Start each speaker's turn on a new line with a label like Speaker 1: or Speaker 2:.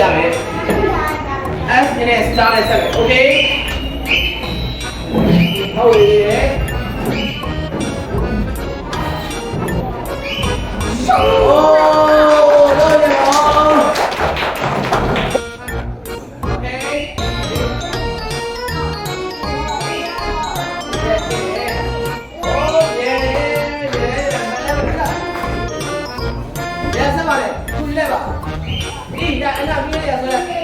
Speaker 1: တာပဲ S နဲ့ star နဲ့ဆက်ပဲ okay ဟုတ်ပြီ လဲပါဒီဒါအဲ့ဒါပြီးရရဆိုတော့